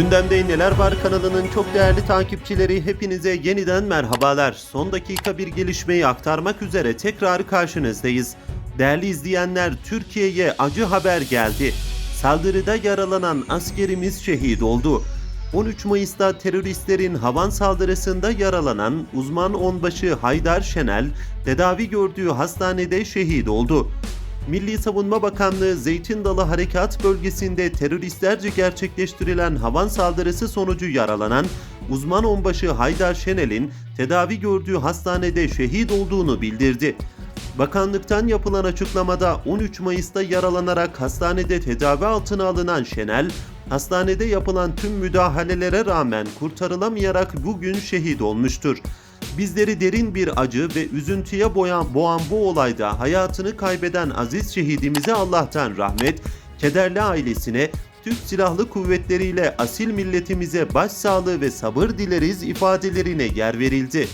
Gündemde Neler Var kanalının çok değerli takipçileri hepinize yeniden merhabalar. Son dakika bir gelişmeyi aktarmak üzere tekrar karşınızdayız. Değerli izleyenler Türkiye'ye acı haber geldi. Saldırıda yaralanan askerimiz şehit oldu. 13 Mayıs'ta teröristlerin havan saldırısında yaralanan uzman onbaşı Haydar Şenel tedavi gördüğü hastanede şehit oldu. Milli Savunma Bakanlığı Zeytin Dalı Harekat Bölgesi'nde teröristlerce gerçekleştirilen havan saldırısı sonucu yaralanan uzman onbaşı Haydar Şenel'in tedavi gördüğü hastanede şehit olduğunu bildirdi. Bakanlıktan yapılan açıklamada 13 Mayıs'ta yaralanarak hastanede tedavi altına alınan Şenel, hastanede yapılan tüm müdahalelere rağmen kurtarılamayarak bugün şehit olmuştur. Bizleri derin bir acı ve üzüntüye boyan, boğan bu olayda hayatını kaybeden aziz şehidimize Allah'tan rahmet, kederli ailesine, Türk Silahlı Kuvvetleri ile asil milletimize başsağlığı ve sabır dileriz ifadelerine yer verildi.